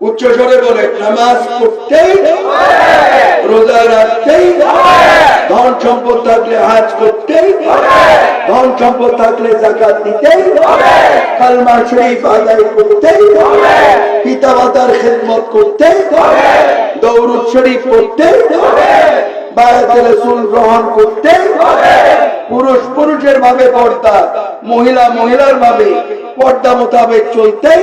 উচ্চ স্বরে বলে, নামাজ পড়তেই রোজা রাখতেই ধন সম্পদ থাকলে হাজ করতেই ধন সম্পদ থাকলে জাকাত দিতেই কালমা শরীফ আদায় করতেই পিতা মাতার খেদমত করতেই দৌরুদ শরীফ পড়তেই বায়াতে রসুল গ্রহণ করতে পুরুষ পুরুষের ভাবে পর্দা, মহিলা মহিলার ভাবে পর্দা মোতাবেক চলতেই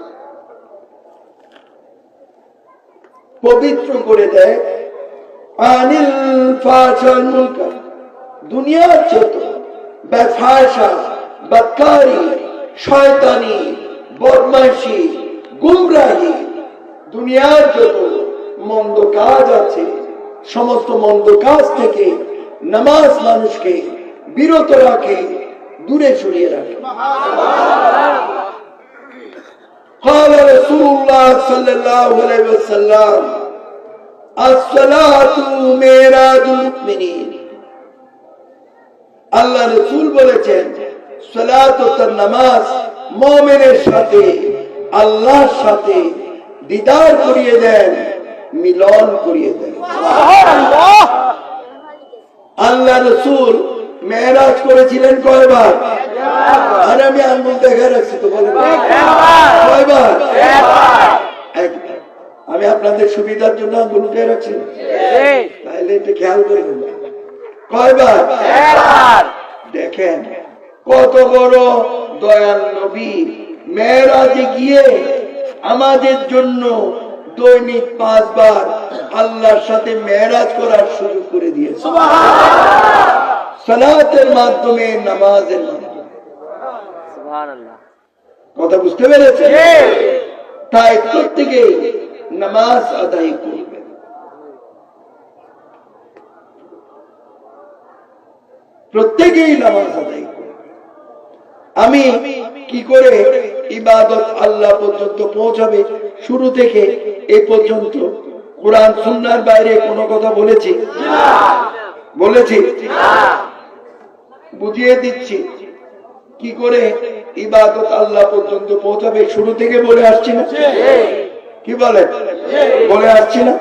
পবিত্র করে দেয়। আনিল দুনিয়ার যত বেফাশা বদকারি, শয়তানি বদমাইশি গুমরাহি, দুনিয়ার যত মন্দ কাজ আছে, সমস্ত মন্দ কাজ থেকে নামাজ মানুষকে বিরত রাখে, দূরে ছড়িয়ে রাখে। আল্লাহ রাসূল বলেছেন নামাজ মুমিনের সাথে আল্লাহর সাথে দিদার করিয়ে দেন মিলন করিয়ে দেন। আল্লাহ রসুল মেহরাজ করেছিলেন কয়বার? আর আমি আঙ্গুল দেখা রাখছি তো কয়বার? আমি আপনাদের সুবিধার জন্য আঙ্গুল উঠে রাখছি। তাহলে এটা খেয়াল করবেন কয়বার? দেখেন কত বড় দয়াল নবী। মেয়েরাজে গিয়ে আমাদের জন্য দৈনিক পাঁচবার আল্লাহর সাথে মেয়েরাজ করার সুযোগ করে দিয়েছে। সালাতের মাধ্যমে নামাজের মাধ্যমে। কথা বুঝতে পেরেছে তাই প্রত্যেকে নামাজ আদায় করবে। প্রত্যেকেই নামাজ আদায় করবে। আমি কি করে ইবাদত আল্লাহ পর্যন্ত পৌঁছাবে? শুরু থেকে এ পর্যন্ত কোরআন সুন্নার বাইরে কোনো কথা বলেছি? বলেছি? বুঝিয়ে দিচ্ছি। কি করে ইবাদত আল্লাহ পর্যন্ত পৌঁছাবে? শুরু থেকে বলে আসছি না? কি বলে? বলে আসছি না?